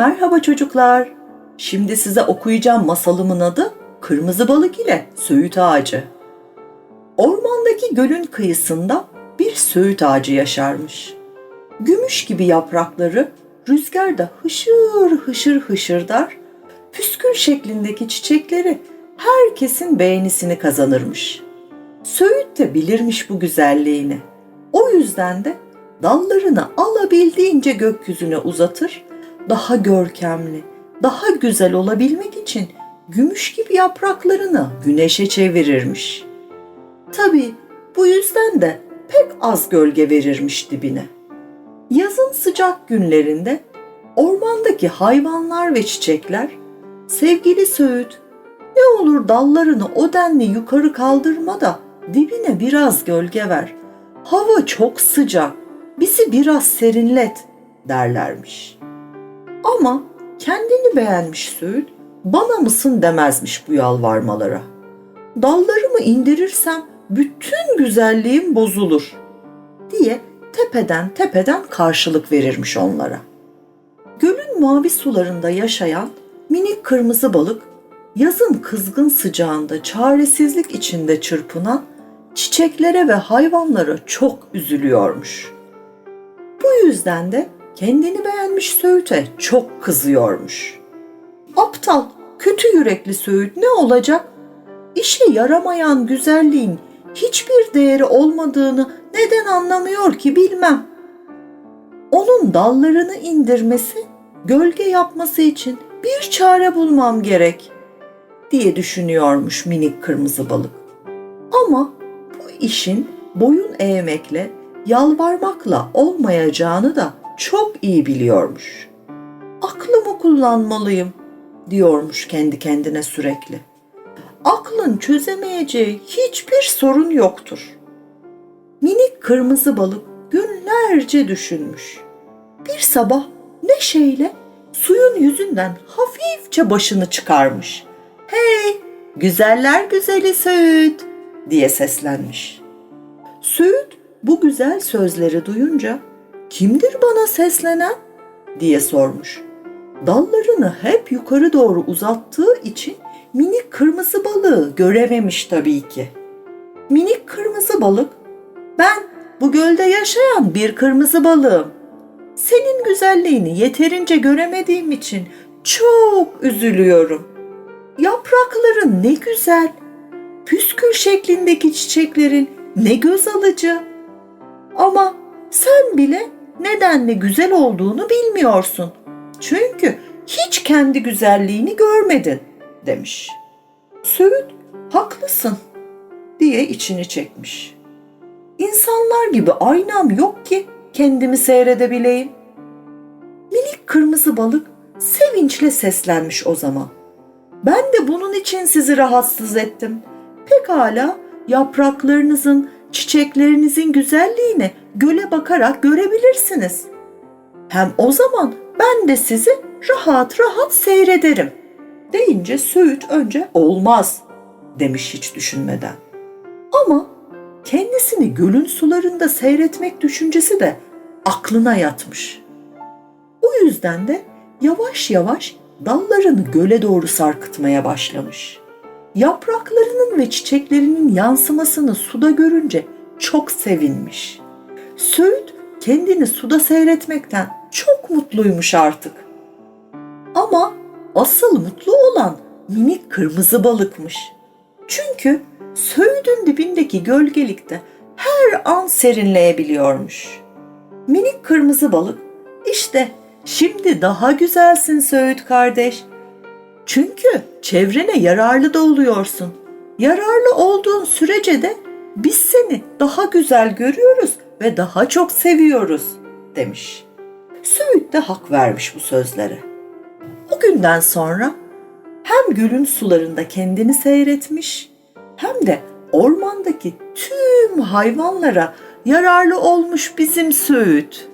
Merhaba çocuklar. Şimdi size okuyacağım masalımın adı Kırmızı Balık ile Söğüt Ağacı. Ormandaki gölün kıyısında bir söğüt ağacı yaşarmış. Gümüş gibi yaprakları rüzgarda hışır hışır hışırdar, püskül şeklindeki çiçekleri herkesin beğenisini kazanırmış. Söğüt de bilirmiş bu güzelliğini. O yüzden de dallarını alabildiğince gökyüzüne uzatır, daha görkemli, daha güzel olabilmek için gümüş gibi yapraklarını güneşe çevirirmiş. Tabii bu yüzden de pek az gölge verirmiş dibine. Yazın sıcak günlerinde ormandaki hayvanlar ve çiçekler sevgili Söğüt ne olur dallarını o denli yukarı kaldırma da dibine biraz gölge ver. Hava çok sıcak, bizi biraz serinlet derlermiş. Ama kendini beğenmiş Söğüt bana mısın demezmiş bu yalvarmalara. Dallarımı indirirsem bütün güzelliğim bozulur diye tepeden tepeden karşılık verirmiş onlara. Gölün mavi sularında yaşayan minik kırmızı balık yazın kızgın sıcağında çaresizlik içinde çırpınan çiçeklere ve hayvanlara çok üzülüyormuş. Bu yüzden de kendini beğenmiş Söğüt'e çok kızıyormuş. Aptal, kötü yürekli Söğüt ne olacak? İşe yaramayan güzelliğin hiçbir değeri olmadığını neden anlamıyor ki bilmem. Onun dallarını indirmesi, gölge yapması için bir çare bulmam gerek diye düşünüyormuş minik kırmızı balık. Ama bu işin boyun eğmekle, yalvarmakla olmayacağını da çok iyi biliyormuş. Aklımı kullanmalıyım diyormuş kendi kendine sürekli. Aklın çözemeyeceği hiçbir sorun yoktur. Minik kırmızı balık günlerce düşünmüş. Bir sabah neşeyle suyun yüzünden hafifçe başını çıkarmış. Hey, güzeller güzeli Söğüt diye seslenmiş. Söğüt bu güzel sözleri duyunca kimdir bana seslenen diye sormuş. Dallarını hep yukarı doğru uzattığı için minik kırmızı balığı görememiş tabii ki. Minik kırmızı balık, ben bu gölde yaşayan bir kırmızı balığım. Senin güzelliğini yeterince göremediğim için çok üzülüyorum. Yaprakların ne güzel, püskül şeklindeki çiçeklerin ne göz alıcı. Ama sen bile nedenle güzel olduğunu bilmiyorsun. Çünkü hiç kendi güzelliğini görmedin demiş. Söğüt haklısın diye içini çekmiş. İnsanlar gibi aynam yok ki kendimi seyredebileyim. Minik kırmızı balık sevinçle seslenmiş o zaman. Ben de bunun için sizi rahatsız ettim. Pekala yapraklarınızın, çiçeklerinizin güzelliğini göle bakarak görebilirsiniz. Hem o zaman ben de sizi rahat rahat seyrederim. Deyince Söğüt önce olmaz demiş hiç düşünmeden. Ama kendisini gölün sularında seyretmek düşüncesi de aklına yatmış. O yüzden de yavaş yavaş dallarını göle doğru sarkıtmaya başlamış. Yapraklarının ve çiçeklerinin yansımasını suda görünce çok sevinmiş. Söğüt kendini suda seyretmekten çok mutluymuş artık. Ama asıl mutlu olan minik kırmızı balıkmış. Çünkü Söğüt'ün dibindeki gölgelikte her an serinleyebiliyormuş. Minik kırmızı balık, işte şimdi daha güzelsin Söğüt kardeş. Çünkü çevrene yararlı da oluyorsun. Yararlı olduğun sürece de biz seni daha güzel görüyoruz ve daha çok seviyoruz demiş. Söğüt de hak vermiş bu sözlere. O günden sonra hem gölün sularında kendini seyretmiş hem de ormandaki tüm hayvanlara yararlı olmuş bizim Söğüt.